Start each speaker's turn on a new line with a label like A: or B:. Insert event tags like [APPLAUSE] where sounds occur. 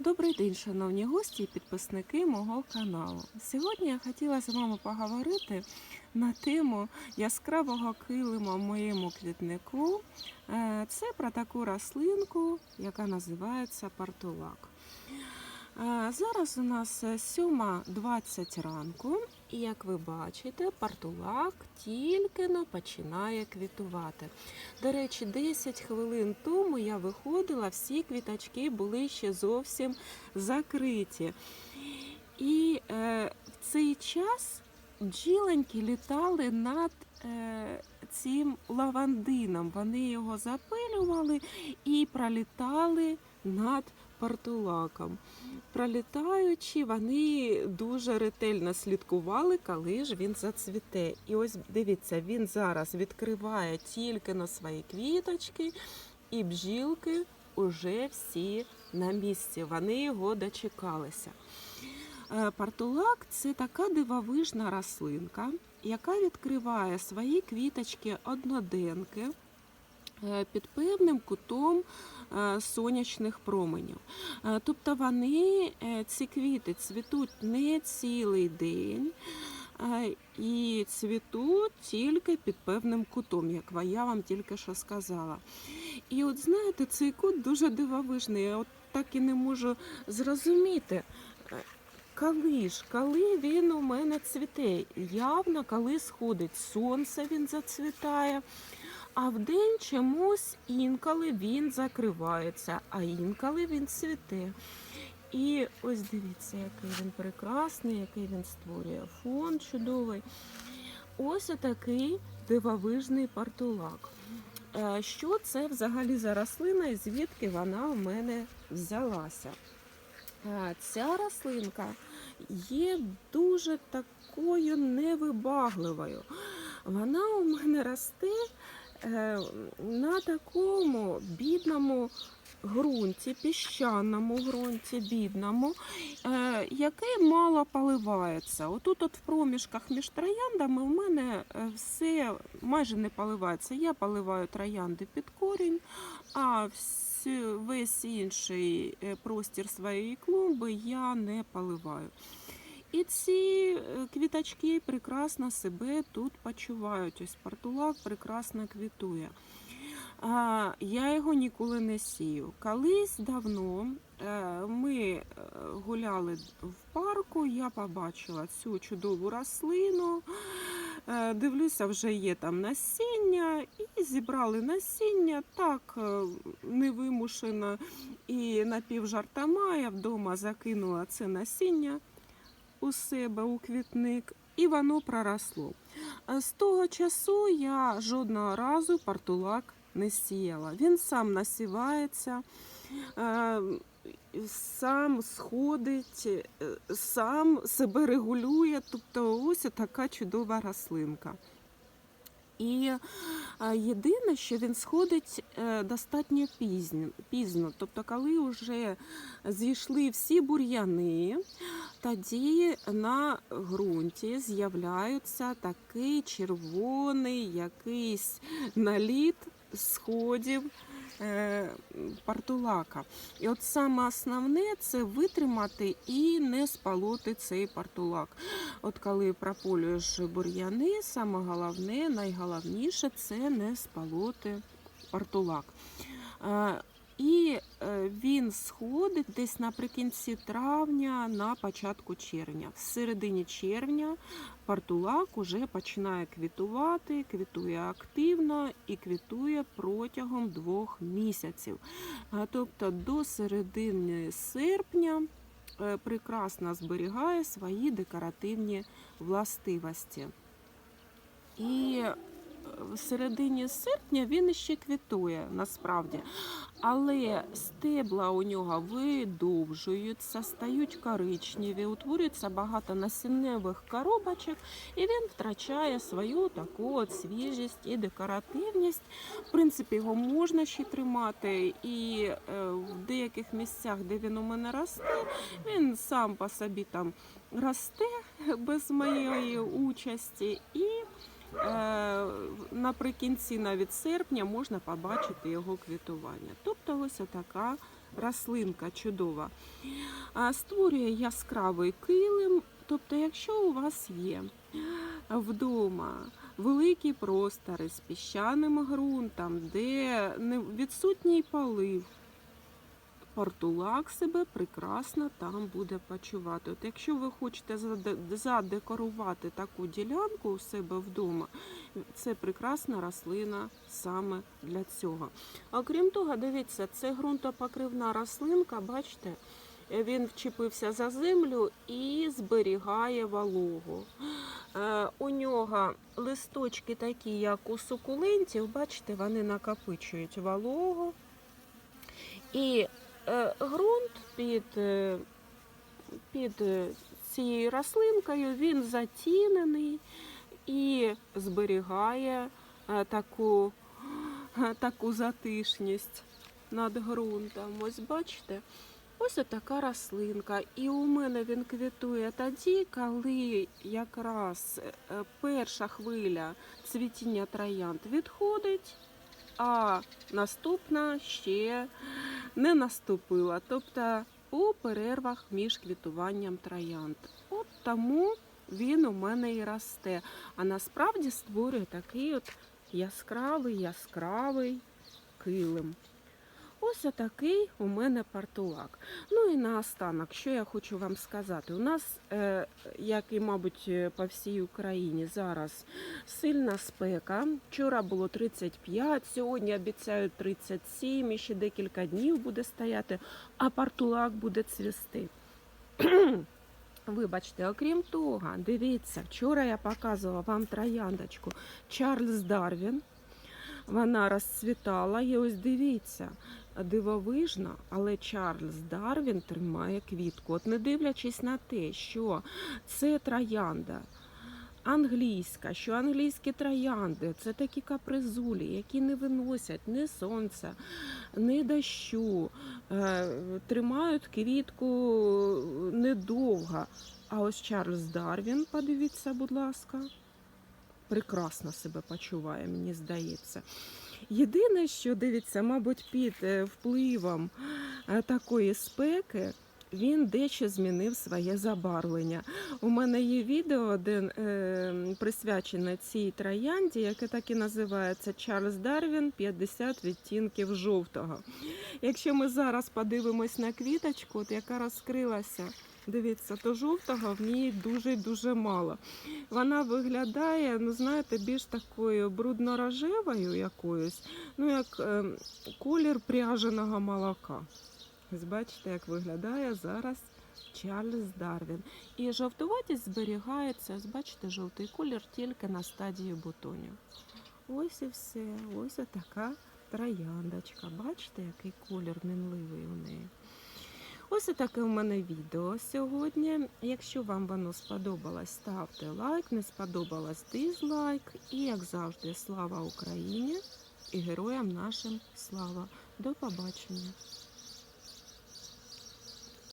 A: Добрий день, шановні гості і підписники мого каналу. Сьогодні я хотіла з вами поговорити на тему яскравого килима моєму квітнику. Е, Це про таку рослинку, яка називається партулак. Е, Зараз у нас 7.20 ранку, і як ви бачите, партулак тільки но починає квітувати. До речі, 10 хвилин тому я виходила, всі квіточки були ще зовсім закриті. І е, в цей час бджіленьки літали над е, цим лавандином. Вони його запилювали і пролітали над партулаком. Пролітаючи, вони дуже ретельно слідкували, коли ж він зацвіте. І ось дивіться, він зараз відкриває тільки на свої квіточки, і бджілки уже всі на місці. Вони його дочекалися. Е, Партулак це така дивовижна рослинка, яка відкриває свої квіточки одноденки під певним кутом е, сонячних променів. Е, Тобто вони, е, ці квіти, цвітуть не цілий день. е, І цвітуть тільки під певним кутом, як я вам тільки що сказала. І от знаєте, цей кут дуже дивовижний. Я от так і не можу зрозуміти. е, Коли ж, коли він у мене цвіте? Явно, коли сходить сонце, він зацвітає. А вдень чомусь інколи він закривається, а інколи він цвіте. І ось дивіться, який він прекрасний, який він створює фон чудовий. Ось отакий дивовижний партулак. Е, Що це взагалі за рослина і звідки вона у мене взялася? Е, Ця рослинка є дуже такою невибагливою. Вона у мене росте на такому бідному ґрунті, піщаному ґрунті, бідному, е, який мало поливається. Отут, от в проміжках між трояндами, у мене е, все майже не поливається. Я поливаю троянди під корінь, а весь інший е, простір своєї клумби я не поливаю. І ці е, квіточки прекрасно себе тут почувають. Ось партулак прекрасно квітує. Я його ніколи не сію. Колись давно е, ми е, гуляли в парку, я побачила цю чудову рослину. Дивлюся, вже є там насіння, і зібрали насіння так невимушено і напівжартома. Я вдома закинула це насіння у себе у квітник, і воно проросло. З того часу я жодного разу партулак не сіяла. Він сам насівається, е, сам сходить, е, сам себе регулює. Тобто ось така чудова рослинка. І е, єдине, що він сходить е, достатньо пізно, пізно. Тобто, коли вже зійшли всі бур'яни, тоді на ґрунті з'являється такий червоний якийсь наліт сходів партулака. І от саме основне це витримати і не спалоти цей партулак. От коли прополюєш бур'яни, саме головне, найголовніше це не спалоти партулак. І е, він сходить десь наприкінці травня, на початку червня. В середині червня партулак уже починає квітувати, квітує активно і квітує протягом двох місяців. Тобто до середини серпня е, прекрасно зберігає свої декоративні властивості. І в середині серпня він ще квітує насправді, але стебла у нього видовжуються, стають коричневі, утворюється багато насінневих коробочок, і він втрачає свою таку от свіжість і декоративність. В принципі, його можна ще тримати, і е, в деяких місцях, де він у мене росте, він сам по собі там росте [LAUGHS] без моєї участі. і наприкінці навіть серпня можна побачити його квітування. Тобто ось така рослинка чудова. Створює яскравий килим. Тобто, якщо у вас є вдома великі простори з піщаним ґрунтом, де відсутній полив, портулак себе прекрасно там буде почувати. От якщо ви хочете задекорувати таку ділянку у себе вдома, це прекрасна рослина саме для цього. Окрім того, дивіться, це ґрунтопокривна рослинка, бачите, він вчепився за землю і зберігає вологу. Е, у нього листочки такі, як у сукулентів, бачите, вони накопичують вологу. І ґрунт під, е, під е, цією рослинкою він затінений і зберігає е, таку, е, таку затишність над ґрунтом. Ось бачите. Ось така рослинка. І у мене він квітує тоді, коли якраз е, перша хвиля цвітіння троянд відходить, а наступна ще не наступила. Тобто у перервах між квітуванням троянд. От тому він у мене і росте. А насправді створює такий от яскравий, яскравий килим. Ось отакий у мене партулак. Ну і наостанок, що я хочу вам сказати. У нас, е, як і, мабуть, е, по всій Україні, зараз сильна спека. Вчора було 35, сьогодні обіцяють 37, і ще декілька днів буде стояти, а партулак буде цвісти. [CLEARS THROAT] Вибачте, окрім того, дивіться, вчора я показувала вам трояндочку Чарльз Дарвін. Вона розцвітала, і ось дивіться, дивовижно, але Чарльз Дарвін тримає квітку. От не дивлячись на те, що це троянда англійська, що англійські троянди це такі капризулі, які не виносять ні сонця, ні дощу, е, тримають квітку недовго. А ось Чарльз Дарвін, подивіться, будь ласка, прекрасно себе почуває, мені здається. Єдине, що дивіться, мабуть, під е, впливом е, такої спеки він дещо змінив своє забарвлення. У мене є відео, де е, присвячене цій троянді, яке так і називається Чарльз Дарвін 50 відтінків жовтого. Якщо ми зараз подивимось на квіточку, от яка розкрилася. Дивіться, то жовтого в ній дуже-дуже мало. Вона виглядає, ну знаєте, більш такою брудно-рожевою якоюсь, ну як е, колір пряженого молока. Ось бачите, як виглядає зараз Чарльз Дарвін. І жовтуватість зберігається, ось бачите, жовтий колір тільки на стадії бутонів. Ось і все, ось така трояндочка. Бачите, який колір мінливий у неї. Ось таке у мене відео сьогодні. Якщо вам воно сподобалось, ставте лайк, не сподобалось дизлайк. І, як завжди, слава Україні і героям нашим слава. До побачення!